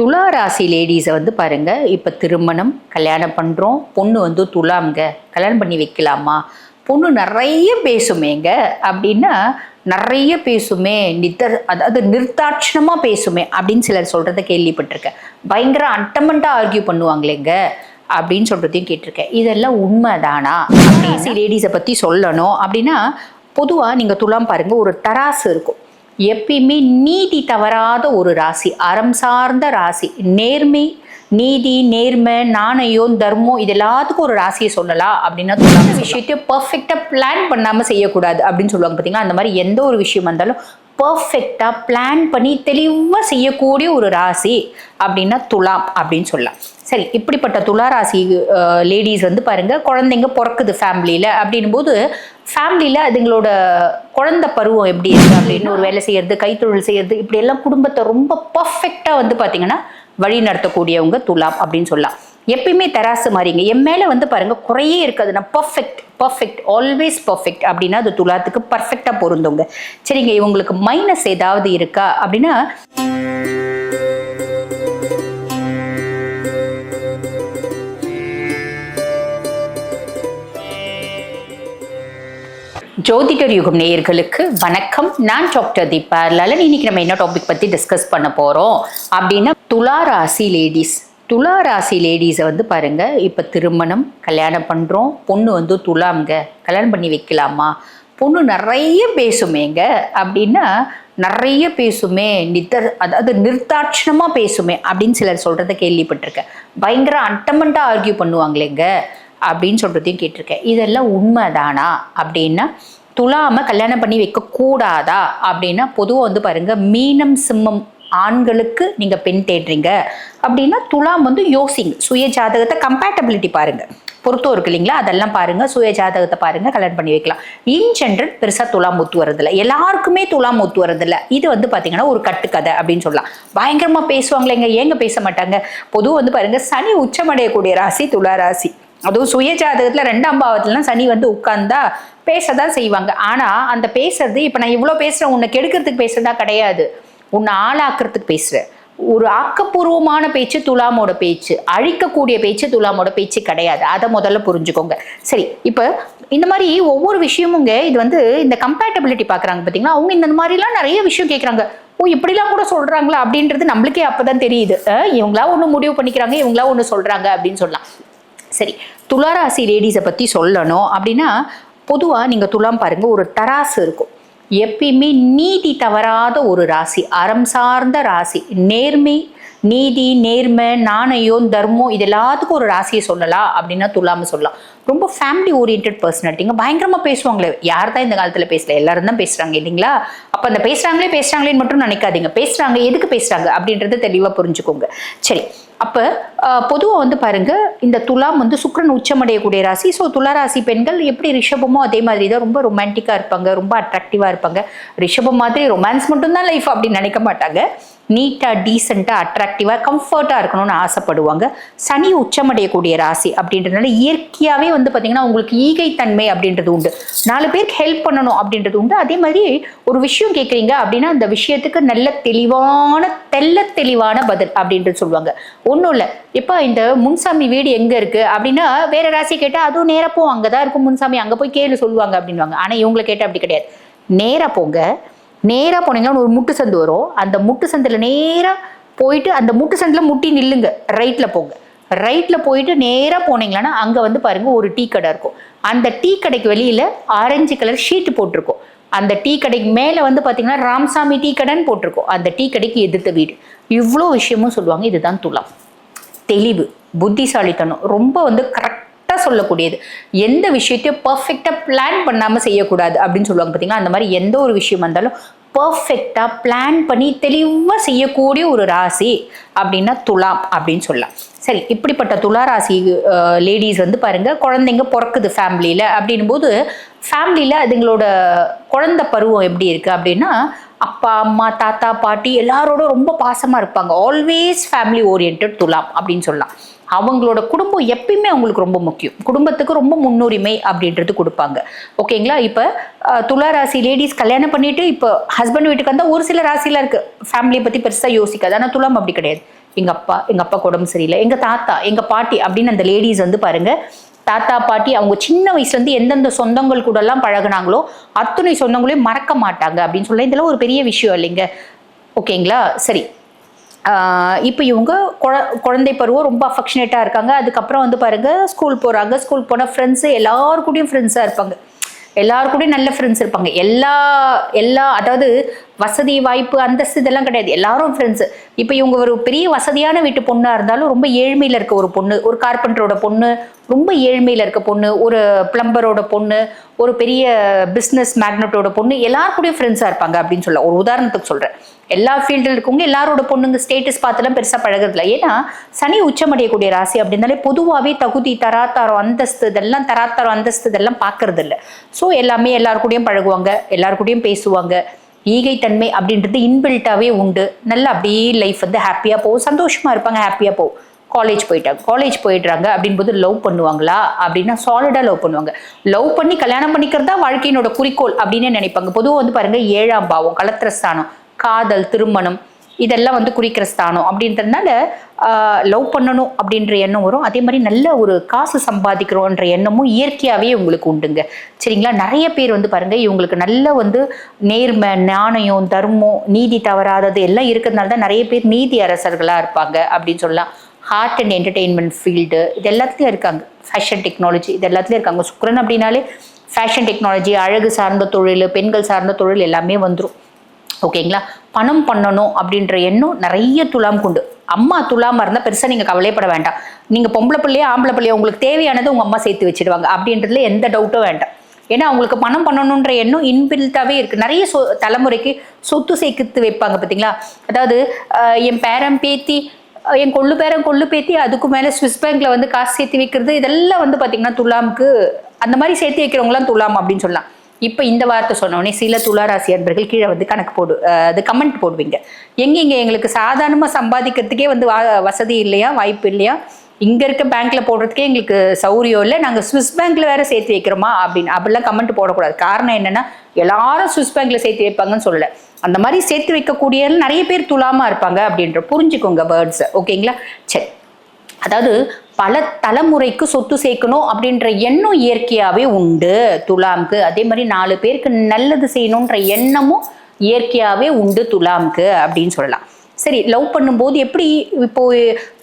துலா ராசி லேடிஸை வந்து பாருங்க. இப்போ திருமணம் கல்யாணம் பண்ணுறோம் பொண்ணு வந்து துலாம்ங்க. கல்யாணம் பண்ணி வைக்கலாமா? பொண்ணு நிறைய பேசுமேங்க. அப்படின்னா நிறைய பேசுமே. நித்த அதாவது நிர்தாட்சணமாக பேசுமே. அப்படின்னு சிலர் சொல்கிறத கேள்விப்பட்டிருக்கேன். பயங்கர அட்டமெண்ட்டாக ஆர்கியூ பண்ணுவாங்களேங்க. அப்படின்னு சொல்கிறதையும் கேட்டிருக்கேன். இதெல்லாம் உண்மைதானா? லேடிஸை பற்றி சொல்லணும். அப்படின்னா பொதுவாக நீங்கள் துலாம் பாருங்க. ஒரு தராசு இருக்கும். எப்பயுமே நீதி தவறாத ஒரு ராசி அறம் சார்ந்த ராசி. நேர்மை நீதி நேர்மை நாணயம் தர்மம் இது எல்லாத்துக்கும் ஒரு ராசியை சொல்லலாம் அப்படின்னா விஷயத்தையும் பர்ஃபெக்டாக பிளான் பண்ணாமல் செய்யக்கூடாது அப்படின்னு சொல்லுவாங்க பார்த்தீங்களா அந்த மாதிரி எந்த ஒரு விஷயம் வந்தாலும் பர்ஃபெக்டாக பிளான் பண்ணி தெளிவாக செய்யக்கூடிய ஒரு ராசி அப்படின்னா துலாம் அப்படின்னு சொல்லலாம். சரி இப்படிப்பட்ட துலா ராசி லேடிஸ் வந்து பாருங்கள் குழந்தைங்க பிறக்குது ஃபேமிலியில் அப்படின்னும் போது ஃபேமிலியில் அதுங்களோட குழந்தை பருவம் எப்படி இருக்கு அப்படின்னு ஒரு வேலை செய்கிறது கைத்தொழில் செய்கிறது இப்படியெல்லாம் குடும்பத்தை ரொம்ப பர்ஃபெக்டாக வந்து பார்த்தீங்கன்னா வழி நடத்தக்கூடியவங்க துலாம் அப்படின்னு சொல்லலாம். எப்பயுமே தராசு மாறிங்க. என் மேலே வந்து பாருங்க குறையே இருக்காது. நான் பர்ஃபெக்ட் பர்ஃபெக்ட் ஆல்வேஸ் பர்ஃபெக்ட் அப்படின்னா அது துலாத்துக்கு பர்ஃபெக்டாக பொருந்துங்க. சரிங்க இவங்களுக்கு மைனஸ் ஏதாவது இருக்கா அப்படின்னா ஜோதிடர் யுகம் நேயர்களுக்கு வணக்கம். நான் டாக்டர் தீபா. லலன் இன்னைக்கு நம்ம என்ன டாபிக் பற்றி டிஸ்கஸ் பண்ண போகிறோம் அப்படின்னா துலா ராசி லேடிஸ் துலா ராசி லேடிஸை வந்து பாருங்க இப்போ திருமணம் கல்யாணம் பண்ணுறோம் பொண்ணு வந்து துலாம்ங்க. கல்யாணம் பண்ணி வைக்கலாமா? பொண்ணு நிறைய பேசுமேங்க. அப்படின்னா நிறைய பேசுமே நித்த அதாவது நிர்தாட்சணமாக பேசுமே அப்படின்னு சிலர் சொல்கிறத கேள்விப்பட்டிருக்கேன். பயங்கர அட்டமெண்ட்டாக ஆர்கியூ பண்ணுவாங்களேங்க அப்படின்னு சொல்கிறதையும் கேட்டிருக்கேன். இதெல்லாம் உண்மைதானா? அப்படின்னா துலாமல் கல்யாணம் பண்ணி வைக்கக்கூடாதா? அப்படின்னா பொதுவாக வந்து பாருங்கள் மீனம் சிம்மம் ஆண்களுக்கு நீங்கள் பெண் தேடுறீங்க. அப்படின்னா துலாம் வந்து யோசிங்க. சுய ஜாதகத்தை கம்பேட்டபிலிட்டி பாருங்க. பொருத்தம் இருக்கு இல்லைங்களா? அதெல்லாம் பாருங்க. சுய ஜாதகத்தை பாருங்க. கல்யாணம் பண்ணி வைக்கலாம். இன் ஜென்ரல் பெருசா துலாம் ஒத்து வரதில்ல எல்லாருக்குமே துலாம் ஒத்து வரதில்ல இது வந்து பாத்தீங்கன்னா ஒரு கட்டுக்கதை அப்படின்னு சொல்லலாம். பயங்கரமா பேசுவாங்களேங்க. ஏங்க பேச மாட்டாங்க? பொதுவாக வந்து பாருங்க சனி உச்சமடையக்கூடிய ராசி துலா ராசி. அதுவும் சுய ஜாதகத்துல ரெண்டாம் பாவத்துலலாம் சனி வந்து உட்கார்ந்தா பேசதான் செய்வாங்க. ஆனா அந்த பேசுறது இப்ப நான் இவ்வளவு பேசுறேன் உன்னை கெடுக்கிறதுக்கு பேசுறதா கிடையாது. உன்னை ஆளாக்குறதுக்கு பேசுறேன் ஒரு ஆக்கப்பூர்வமான பேச்சு துலாமோட பேச்சு அழிக்கக்கூடிய பேச்சு துலாமோட பேச்சு கிடையாது. அதை முதல்ல புரிஞ்சுக்கோங்க. சரி இப்போ இந்த மாதிரி ஒவ்வொரு விஷயமுங்க இது வந்து இந்த கம்பேட்டபிலிட்டி பார்க்குறாங்க பார்த்தீங்களா அவங்க இந்த மாதிரிலாம் நிறைய விஷயம் கேட்குறாங்க ஓ இப்படிலாம் கூட சொல்கிறாங்களா அப்படின்றது நம்மளுக்கே அப்போ தான் தெரியுது இவங்களா ஒன்று முடிவு பண்ணிக்கிறாங்க இவங்களா ஒன்று சொல்கிறாங்க அப்படின்னு சொல்லலாம். சரி துளாராசி லேடிஸை பற்றி சொல்லணும் அப்படின்னா பொதுவாக நீங்கள் துலாம் பாருங்கள் ஒரு தராசு இருக்கும். எப்பயுமே நீதி தவறாத ஒரு ராசி அறம் சார்ந்த ராசி. நேர்மை நீதி நேர்மை நாணயம் தர்மம் இது எல்லாத்துக்கும் ஒரு ராசியை சொல்லலாம் அப்படின்னா துலாம சொல்லலாம். ரொம்ப ஃபேமிலி ஓரியன்ட் பர்சனாலிட்டிங்க பயங்கரமாக பேசுவாங்களே. யார் தான் இந்த காலத்தில் பேசல? எல்லாரும் தான் பேசுகிறாங்க இல்லைங்களா? அப்போ அந்த பேசுகிறாங்களே பேசுகிறாங்களேன்னு மட்டும் நினைக்காதீங்க. பேசுகிறாங்க எதுக்கு பேசுகிறாங்க அப்படின்றத தெளிவாக புரிஞ்சுக்கோங்க. சரி அப்போ பொதுவாக வந்து பாருங்க இந்த துலாம் வந்து சுக்கரன் உச்சமடையக்கூடிய ராசி. ஸோ துலா ராசி பெண்கள் எப்படி ரிஷபமோ அதே மாதிரி தான் ரொம்ப ரொமான்டிக்காக இருப்பாங்க ரொம்ப அட்ராக்டிவாக இருப்பாங்க. ரிஷபம் மாதிரி ரொமான்ஸ் மட்டும்தான் லைஃப் அப்படின்னு நினைக்க மாட்டாங்க. நீட்டாக டீசெண்டாக அட்ராக்டிவாக கம்ஃபர்ட்டாக இருக்கணும்னு ஆசைப்படுவாங்க. சனி உச்சமடையக்கூடிய ராசி அப்படின்றதுனால இயற்கையாகவே வந்து பார்த்திங்கன்னா உங்களுக்கு ஈகைத்தன்மை அப்படின்றது உண்டு. நாலு பேருக்கு ஹெல்ப் பண்ணணும் அப்படின்றது உண்டு. அதே மாதிரி ஒரு விஷயம் கேட்குறீங்க அப்படின்னா அந்த விஷயத்துக்கு நல்ல தெளிவான தெல்ல தெளிவான பதில் அப்படின்றது சொல்லுவாங்க. ஒன்றும் இல்லை. இப்போ இந்த முன்சாமி வீடு எங்கே இருக்குது அப்படின்னா வேற ராசி கேட்டால் அதுவும் நேராக போ அங்கே தான் இருக்கும் முன்சாமி அங்கே போய் கேளு சொல்லுவாங்க அப்படின்வாங்க ஆனால் இவங்களை கேட்டால் அப்படி கிடையாது. நேராக போங்க. நேராக போனீங்கன்னா ஒரு முட்டு சந்து வரும். அந்த முட்டு சந்தில் நேராக போயிட்டு அந்த முட்டு சந்தில் முட்டி நில்லுங்க. ரைட்டில் போங்க. ரைட்டில் போயிட்டு நேராக போனீங்கன்னா அங்கே வந்து பாருங்கள் ஒரு டீ கடை இருக்கும். அந்த டீ கடைக்கு வெளியில் ஆரஞ்சு கலர் ஷீட் போட்டிருக்கும். அந்த டீ கடைக்கு மேலே வந்து பார்த்தீங்கன்னா ராம்சாமி டீ கடைன்னு போட்டிருக்கோம். அந்த டீ கடைக்கு எதிர்த்த வீடு. இவ்வளோ விஷயமும் சொல்லுவாங்க. இதுதான் துலாம். தெளிவு புத்திசாலித்தனம் ரொம்ப வந்து கரெக்டாக சொல்லக்கூடியது. எந்த விஷயத்தையும் பர்ஃபெக்டாக பிளான் பண்ணாமல் செய்யக்கூடாது அப்படின்னு சொல்லுவாங்க பார்த்தீங்கன்னா அந்த மாதிரி எந்த ஒரு விஷயம் வந்தாலும் பர்ஃபெக்டாக பிளான் பண்ணி தெளிவாக செய்யக்கூடிய ஒரு ராசி அப்படின்னா துலாம் அப்படின்னு சொல்லலாம். சரி இப்படிப்பட்ட துலா ராசி லேடிஸ் வந்து பாருங்கள் குழந்தைங்க பிறக்குது ஃபேமிலியில் அப்படின்னும் போது ஃபேமிலியில் அதுங்களோட குழந்தை பருவம் எப்படி இருக்குது அப்படின்னா அப்பா அம்மா தாத்தா பாட்டி எல்லாரோட ரொம்ப பாசமாக இருப்பாங்க. ஆல்வேஸ் ஃபேமிலி ஓரியன்ட் துலாம் அப்படின்னு சொல்லலாம். அவங்களோட குடும்பம் எப்பயுமே அவங்களுக்கு ரொம்ப முக்கியம். குடும்பத்துக்கு ரொம்ப முன்னுரிமை அப்படின்றது கொடுப்பாங்க. ஓகேங்களா இப்போ துலா ராசி லேடிஸ் கல்யாணம் பண்ணிட்டு இப்போ ஹஸ்பண்ட் வீட்டுக்கு வந்தால் ஒரு சில ராசியில் இருக்கு. ஃபேமிலியை பற்றி பெருசாக யோசிக்காது. ஆனால் துலாம் அப்படி கிடையாது. எங்க அப்பா எங்க அப்பா உடம்பு சரியில்லை. எங்க தாத்தா எங்க பாட்டி அப்படின்னு அந்த லேடிஸ் வந்து பாருங்க தாத்தா பாட்டி அவங்க சின்ன வயசுல இருந்து எந்தெந்த சொந்தங்கள் கூட எல்லாம் பழகுனாங்களோ அத்துணை சொந்தங்களையும் மறக்க மாட்டாங்க அப்படின்னு சொல்ல இதெல்லாம் ஒரு பெரிய விஷயம் இல்லைங்க. ஓகேங்களா சரி. இப்போ இவங்க குழ- குழந்தை பருவம் ரொம்ப அஃபெக்ஷனேட்டாக இருக்காங்க. அதுக்கப்புறம் வந்து பாருங்க ஸ்கூல் போகிறாங்க ஸ்கூல் போனால் ஃப்ரெண்ட்ஸு எல்லாருக்கூடையும் ஃப்ரெண்ட்ஸாக இருப்பாங்க. எல்லாருக்கூடையும் நல்ல ஃப்ரெண்ட்ஸ் இருப்பாங்க. எல்லா எல்லா அதாவது வசதி வாய்ப்பு அந்தஸ்து இதெல்லாம் கிடையாது. எல்லாரும் ஃப்ரெண்ட்ஸு இப்போ இவங்க ஒரு பெரிய வசதியான வீட்டு பொண்ணாக இருந்தாலும் ரொம்ப ஏழ்மையில் இருக்க ஒரு பொண்ணு ஒரு கார்பெண்டரோட பொண்ணு ரொம்ப ஏழ்மையில் இருக்க பொண்ணு ஒரு பிளம்பரோட பொண்ணு ஒரு பெரிய பிஸ்னஸ் மேக்னட்டோட பொண்ணு எல்லார் ஃப்ரெண்ட்ஸாக இருப்பாங்க அப்படின்னு சொல்ல ஒரு உதாரணத்துக்கு சொல்கிறேன் எல்லா ஃபீல்டில் இருக்கவங்க எல்லாரோட பொண்ணுங்க ஸ்டேட்டஸ் பார்த்துலாம் பெருசாக பழகிறதுல ஏன்னா சனி உச்சமடையக்கூடிய ராசி அப்படின்னாலே பொதுவாகவே தகுதி தராத்தாரம் அந்தஸ்து இதெல்லாம் தராத்தாரம் அந்தஸ்து இதெல்லாம் பார்க்கறது இல்லை ஸோ எல்லாமே எல்லார் கூடயும் பழகுவாங்க எல்லார் கூடயும் பேசுவாங்க. ஈகைத்தன்மை அப்படின்றது இன்பில்ட்டாவே உண்டு. நல்லா அப்படியே லைஃப் வந்து ஹாப்பியாக போகும் சந்தோஷமா இருப்பாங்க ஹாப்பியாக போகும் காலேஜ் போயிட்டாங்க காலேஜ் போயிடுறாங்க அப்படின்போது லவ் பண்ணுவாங்களா? அப்படின்னா சாலிடாக லவ் பண்ணுவாங்க. லவ் பண்ணி கல்யாணம் பண்ணிக்கிறது தான் வாழ்க்கையினோட குறிக்கோள் அப்படின்னு நினைப்பாங்க. பொதுவாக வந்து பாருங்க ஏழாம் பாவம் கலத்திரஸ்தானம் காதல் திருமணம் இதெல்லாம் வந்து குறிக்கிற ஸ்தானம் அப்படின்றதுனால லவ் பண்ணணும் அப்படின்ற எண்ணம் வரும். அதே மாதிரி நல்ல ஒரு காசு சம்பாதிக்கிறோன்ற எண்ணமும் இயற்கையாகவே உங்களுக்கு உண்டுங்க. சரிங்களா? நிறைய பேர் வந்து பாருங்க இவங்களுக்கு நல்ல வந்து நேர்மை நாணயம் தர்மம் நீதி தவறாதது எல்லாம் இருக்கிறதுனால தான் நிறைய பேர் நீதி அரசர்களாக இருப்பாங்க அப்படின்னு சொல்லலாம். ஹார்ட் அண்ட் என்டர்டெயின்மெண்ட் ஃபீல்டு இது எல்லாத்துலேயும் இருக்காங்க. ஃபேஷன் டெக்னாலஜி இது எல்லாத்துலேயும் இருக்காங்க. சுக்ரன் அப்படின்னாலே ஃபேஷன் டெக்னாலஜி அழகு சார்ந்த தொழில் பெண்கள் சார்ந்த தொழில் எல்லாமே வந்துடும் ஓகேங்களா? பணம் பண்ணணும் அப்படின்ற எண்ணம் நிறைய துலாம் கொண்டு. அம்மா துலாமா இருந்தால் பெருசாக நீங்கள் கவலைப்பட வேண்டாம். நீங்கள் பொம்பளை பிள்ளையோ ஆம்பளை பிள்ளையோ உங்களுக்கு தேவையானது உங்கள் அம்மா சேர்த்து வச்சிடுவாங்க. அப்படின்றதுல எந்த டவுட்டும் வேண்டாம். ஏன்னா அவங்களுக்கு பணம் பண்ணணுன்ற எண்ணம் இன்பில்ட்டாகவே இருக்குது நிறைய சொ தலைமுறைக்கு சொத்து சேர்த்து வைப்பாங்க பார்த்தீங்களா அதாவது என் பேரன் பேத்தி என் கொள்ளு பேரன் கொள்ளு பேத்தி அதுக்கு மேலே ஸ்விஸ் பேங்க்ல வந்து காசு சேர்த்து வைக்கிறது இதெல்லாம் வந்து பார்த்தீங்கன்னா துலாமுக்கு அந்த மாதிரி சேர்த்து வைக்கிறவங்களாம் துலாம் அப்படின்னு சொல்லலாம். இப்போ இந்த வார்த்தை சொன்னோடனே சில துளாராசி அன்பர்கள் கீழே வந்து கணக்கு போடு அது கமெண்ட் போடுவீங்க. எங்கெங்க எங்களுக்கு சாதாரணமாக சம்பாதிக்கிறதுக்கே வந்து வா- வசதி இல்லையா வாய்ப்பு இல்லையா? இங்கே இருக்க பேங்க்ல போடுறதுக்கே எங்களுக்கு சௌரியம் இல்லை. நாங்கள் ஸ்விஸ் பேங்க்ல வேற சேர்த்து வைக்கிறோமா அப்படின்னு. அப்படிலாம் கமெண்ட் போடக்கூடாது. காரணம் என்னன்னா எல்லாரும் ஸ்விஸ் பேங்க்ல சேர்த்து வைப்பாங்கன்னு சொல்லல. அந்த மாதிரி சேர்த்து வைக்கக்கூடிய நிறைய பேர் துலாமா இருப்பாங்க அப்படின்ற புரிஞ்சுக்கோங்க வேர்ட்ஸை ஓகேங்களா சரி. அதாவது பல தலைமுறைக்கு சொத்து சேர்க்கணும் அப்படின்ற எண்ணம் இயற்கையாகவே உண்டு. துலாம்க்கு அதே மாதிரி நாலு பேருக்கு நல்லது செய்யணுன்ற எண்ணமும் இயற்கையாகவே உண்டு துலாம்க்கு அப்படின்னு சொல்லலாம். சரி லவ் பண்ணும்போது எப்படி இப்போ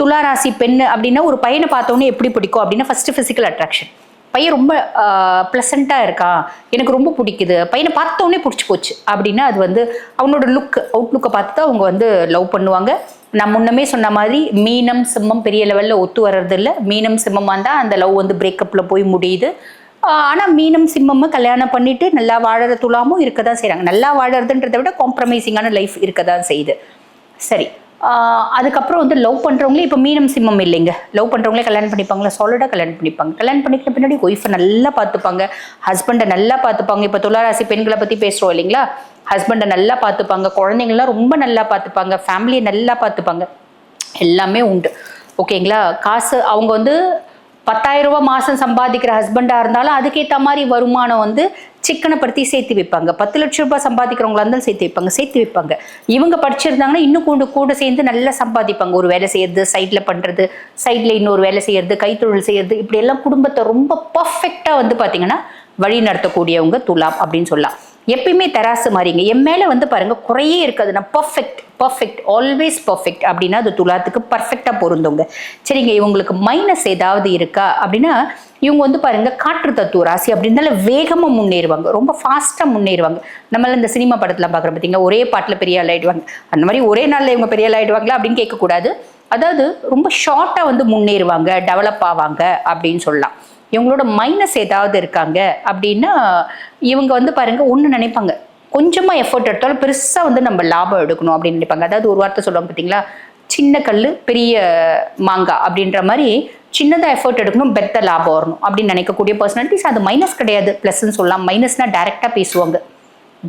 துலா ராசி பெண் அப்படின்னா ஒரு பையனை பார்த்தோன்னே எப்படி பிடிக்கும் அப்படின்னா ஃபர்ஸ்ட் ஃபிசிக்கல் அட்ராக்ஷன் பையன் ரொம்ப ப்ளசண்ட்டாக இருக்கான். எனக்கு ரொம்ப பிடிக்குது. பையனை பார்த்தோன்னே பிடிச்சி போச்சு அப்படின்னா அது வந்து அவனோட லுக் அவுட்லுக்கை பார்த்து தான் அவங்க வந்து லவ் பண்ணுவாங்க. நான் முன்னமே சொன்ன மாதிரி மீனம் சிம்மம் பெரிய லெவலில் ஒத்து வர்றது இல்லை மீனம் சிம்மமாக இருந்தால் அந்த லவ் வந்து பிரேக்கப்பில் போய் முடியுது. ஆனால் மீனம் சிம்மமும் கல்யாணம் பண்ணிட்டு நல்லா வாழற துலாமும் இருக்க தான் செய்கிறாங்க நல்லா வாழறதுன்றதை விட காம்ப்ரமைசிங்கான லைஃப் இருக்க தான் செய்யுது. சரி. அதுக்கப்புறம் வந்து லவ் பண்ணுறவங்களே இப்போ மீனம் சிம்மம் இல்லைங்க. லவ் பண்ணுறவங்களே கல்யாணம் பண்ணிப்பாங்களா? சாலிடாக கல்யாணம் பண்ணிப்பாங்க. கல்யாணம் பண்ணிக்கிற பின்னாடி ஒய்ஃபை நல்லா பார்த்துப்பாங்க. ஹஸ்பண்டை நல்லா பார்த்துப்பாங்க. இப்போ துளாராசி பெண்களை பற்றி பேசுகிறோம் இல்லைங்களா? ஹஸ்பண்டை நல்லா பார்த்துப்பாங்க. குழந்தைங்களாம் ரொம்ப நல்லா பார்த்துப்பாங்க. ஃபேமிலியை நல்லா பார்த்துப்பாங்க. எல்லாமே உண்டு. ஓகேங்களா காசு அவங்க வந்து பத்தாயிரம் ரூபா மாதம் சம்பாதிக்கிற ஹஸ்பண்டாக இருந்தாலும் அதுக்கேற்ற மாதிரி வருமானம் வந்து சிக்கனப்படுத்தி சேர்த்து வைப்பாங்க. பத்து லட்சம் ரூபாய் சம்பாதிக்கிறவங்களா இருந்தாலும் சேர்த்து வைப்பாங்க சேர்த்து வைப்பாங்க. இவங்க படிச்சிருந்தாங்கன்னா இன்னும் கூட கூட சேர்ந்து நல்லா சம்பாதிப்பாங்க. ஒரு வேலை செய்யறது சைடில் பண்ணுறது சைடில் இன்னொரு வேலை செய்யறது கைத்தொழில் செய்யறது இப்படி எல்லாம் குடும்பத்தை ரொம்ப பர்ஃபெக்டாக வந்து பார்த்தீங்கன்னா வழி நடத்தக்கூடியவங்க துலாம் அப்படின்னு சொல்லலாம். எப்பயுமே தராசு மாறிங்க. என் மேலே வந்து பாருங்க குறையே இருக்காது. நான் பர்ஃபெக்ட் பர்ஃபெக்ட் ஆல்வேஸ் பர்ஃபெக்ட் அப்படின்னா அது துலாத்துக்கு பர்ஃபெக்டாக பொருந்துங்க. சரிங்க இவங்களுக்கு மைனஸ் ஏதாவது இருக்கா அப்படின்னா இவங்க வந்து பாருங்க காற்று தத்துவ ராசி அப்படின்னால வேகமாக முன்னேறுவாங்க. ரொம்ப ஃபாஸ்ட்டாக முன்னேறுவாங்க. நம்மள இந்த சினிமா படத்தில் பார்க்குற பார்த்தீங்கன்னா ஒரே பாட்டில் பெரிய ஆள் ஆகிடுவாங்க அந்த மாதிரி ஒரே நாளில் இவங்க பெரிய ஆள் ஆயிடுவாங்களா அப்படின்னு கேட்கக்கூடாது. அதாவது ரொம்ப ஷார்ட்டாக வந்து முன்னேறுவாங்க டெவலப் ஆவாங்க அப்படின்னு சொல்லலாம். இவங்களோட மைனஸ் ஏதாவது இருக்காங்க அப்படின்னா இவங்க வந்து பாருங்க ஒன்று நினைப்பாங்க. கொஞ்சமாக எஃபர்ட் எடுத்தாலும் பெருசாக வந்து நம்ம லாபம் எடுக்கணும் அப்படின்னு நினைப்பாங்க. அதாவது ஒரு வார்த்தை சொல்லுவாங்க பார்த்தீங்களா சின்ன கல் பெரிய மாங்காய் அப்படின்ற மாதிரி சின்னதாக எஃபர்ட் எடுக்கணும் பெத்த லாபம் வரணும் அப்படின்னு நினைக்கக்கூடிய பர்சனாலிட்டிஸ் அது மைனஸ் கிடையாது. ப்ளஸ்ன்னு சொல்லலாம். மைனஸ்னால் டேரெக்டாக பேசுவாங்க.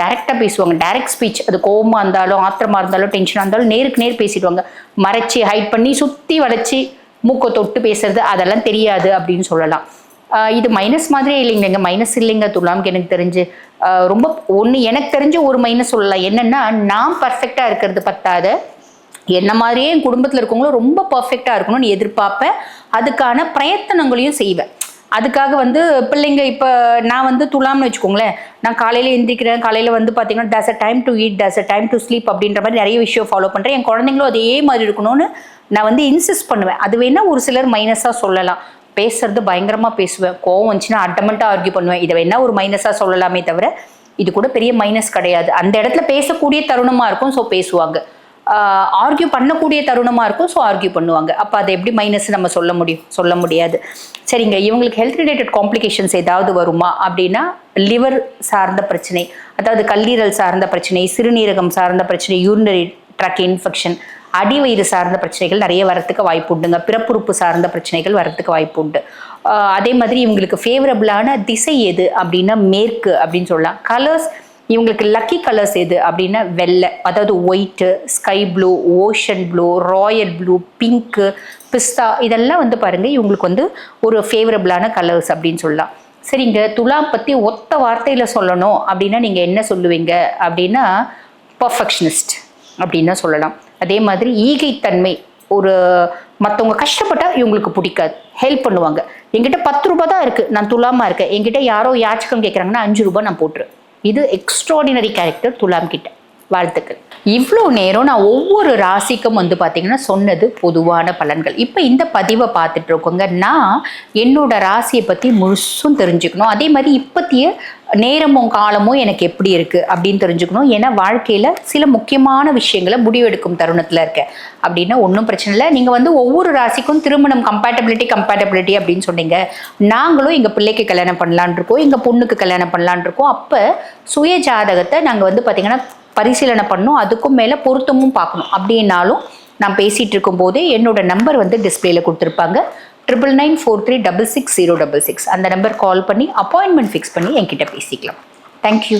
டேரெக்டாக பேசுவாங்க. டேரெக்ட் ஸ்பீச் அது கோவமாக இருந்தாலும் ஆத்திரமா இருந்தாலும் டென்ஷனாக இருந்தாலும் நேருக்கு நேர் பேசிடுவாங்க. மறைச்சி ஹைட் பண்ணி சுற்றி வளைச்சி மூக்கை தொட்டு பேசுறது அதெல்லாம் தெரியாது அப்படின்னு சொல்லலாம். இது மைனஸ் மாதிரியே இல்லைங்க. எங்க மைனஸ் இல்லைங்க துலாம்க்கு எனக்கு தெரிஞ்சு ரொம்ப ஒன்று எனக்கு தெரிஞ்சு ஒரு மைனஸ் சொல்லலாம். என்னன்னா நான் பர்ஃபெக்டாக இருக்கிறது பத்தாத. என்ன மாதிரியே என் குடும்பத்தில் இருக்கவங்களும் ரொம்ப பர்ஃபெக்டாக இருக்கணும்னு எதிர்பார்ப்பேன். அதுக்கான பிரயத்தனங்களையும் செய்வேன். அதுக்காக வந்து பிள்ளைங்க இப்போ நான் வந்து துலாம்னு வச்சுக்கோங்களேன். நான் காலையில் எந்திரிக்கிறேன். காலையில் வந்து பார்த்தீங்கன்னா does a time to eat does a time to sleep அப்படின்ற மாதிரி நிறைய விஷயம் ஃபாலோ பண்ணுறேன் என் குழந்தைங்களும் அதே மாதிரி இருக்கணும்னு நான் வந்து இன்சிஸ்ட் பண்ணுவேன். அது வேணால் ஒரு சிலர் மைனஸாக சொல்லலாம். பேசுறது பயங்கரமாக பேசுவேன். கோவம் வந்துச்சுன்னா அட்டமெண்ட்டாக ஆர்கியூ பண்ணுவேன். இதை வேணா ஒரு மைனஸாக சொல்லலாமே தவிர இது கூட பெரிய மைனஸ் கிடையாது. அந்த இடத்துல பேசக்கூடிய தருணமாக இருக்கும் ஸோ பேசுவாங்க. ஆர்கியூ பண்ணக்கூடிய தருணமாக இருக்கும் ஸோ ஆர்கியூ பண்ணுவாங்க. அப்போ அதை எப்படி மைனஸ் நம்ம சொல்ல முடியும் சொல்ல முடியாது. சரிங்க இவங்களுக்கு ஹெல்த் ரிலேட்டட் காம்ப்ளிகேஷன்ஸ் ஏதாவது வருமா? அப்படின்னா லிவர் சார்ந்த பிரச்சனை அதாவது கல்லீரல் சார்ந்த பிரச்சனை சிறுநீரகம் சார்ந்த பிரச்சனை யூரினரி ட்ரக் இன்ஃபெக்ஷன் அடிவயிறு சார்ந்த பிரச்சனைகள் நிறைய வரத்துக்கு வாய்ப்பு உண்டுங்க. பிறப்புறுப்பு சார்ந்த பிரச்சனைகள் வரத்துக்கு வாய்ப்பு உண்டு. அதே மாதிரி இவங்களுக்கு ஃபேவரபிளான திசை எது அப்படின்னா மேற்கு அப்படின்னு சொல்லலாம். கலர்ஸ் இவங்களுக்கு லக்கி கலர்ஸ் எது அப்படின்னா வெள்ளை. அதாவது white sky blue ocean blue royal blue pink pista இதெல்லாம் வந்து பாருங்கள் இவங்களுக்கு வந்து ஒரு ஃபேவரபிளான கலர்ஸ் அப்படின்னு சொல்லலாம். சரிங்க துலா பற்றி ஒத்த வார்த்தையில் சொல்லணும் அப்படின்னா நீங்கள் என்ன சொல்லுவீங்க அப்படின்னா பர்ஃபெக்ஷனிஸ்ட் அப்படின்னு சொல்லலாம். அதே மாதிரி ஈகைத்தன்மை. ஒரு மற்றவங்க கஷ்டப்பட்டா இவங்களுக்கு பிடிக்காது. ஹெல்ப் பண்ணுவாங்க. என்கிட்ட பத்து ரூபா தான் இருக்குது நான் துலாமா இருக்கேன். என்கிட்ட யாரோ யாச்சகம் கேட்குறாங்கன்னா அஞ்சு ரூபா நான் போட்டுரு இது எக்ஸ்ட்ராடினரி கேரக்டர் துலாம் கிட்ட. வாழ்த்துக்கள். இவ்வளோ நேரம் நான் ஒவ்வொரு ராசிக்கும் வந்து பார்த்தீங்கன்னா சொன்னது பொதுவான பலன்கள். இப்போ இந்த பதிவை பார்த்துட்டு இருக்கோங்க. நான் என்னோட ராசியை பற்றி முழுசும் தெரிஞ்சுக்கணும். அதே மாதிரி இப்பத்திய நேரமும் காலமும் எனக்கு எப்படி இருக்குது அப்படின்னு தெரிஞ்சுக்கணும். ஏன்னா வாழ்க்கையில் சில முக்கியமான விஷயங்களை முடிவெடுக்கும் தருணத்தில் இருக்கேன். அப்படின்னா ஒன்றும் பிரச்சனை இல்லை. நீங்கள் வந்து ஒவ்வொரு ராசிக்கும் திருமணம் கம்பேட்டபிலிட்டி கம்பேட்டபிலிட்டி அப்படின்னு சொன்னீங்க. நாங்களும் எங்கள் பிள்ளைக்கு கல்யாணம் பண்ணலான் இருக்கோம். எங்கள் பொண்ணுக்கு கல்யாணம் பண்ணலான் இருக்கோம். அப்போ சுய ஜாதகத்தை நாங்கள் வந்து பார்த்திங்கன்னா பரிசீலனை பண்ணணும் அதுக்கும் மேலே பொருத்தமும் பார்க்கணும். அப்படின்னாலும் நான் பேசிகிட்டு இருக்கும்போதே என்னோட நம்பர் வந்து டிஸ்பிளேல கொடுத்துருப்பாங்க. Triple nine four three double six zero double six அந்த நம்பர் கால் பண்ணி அப்பாயின்மெண்ட் ஃபிக்ஸ் பண்ணி என்கிட்ட பேசிக்கலாம். தேங்க்யூ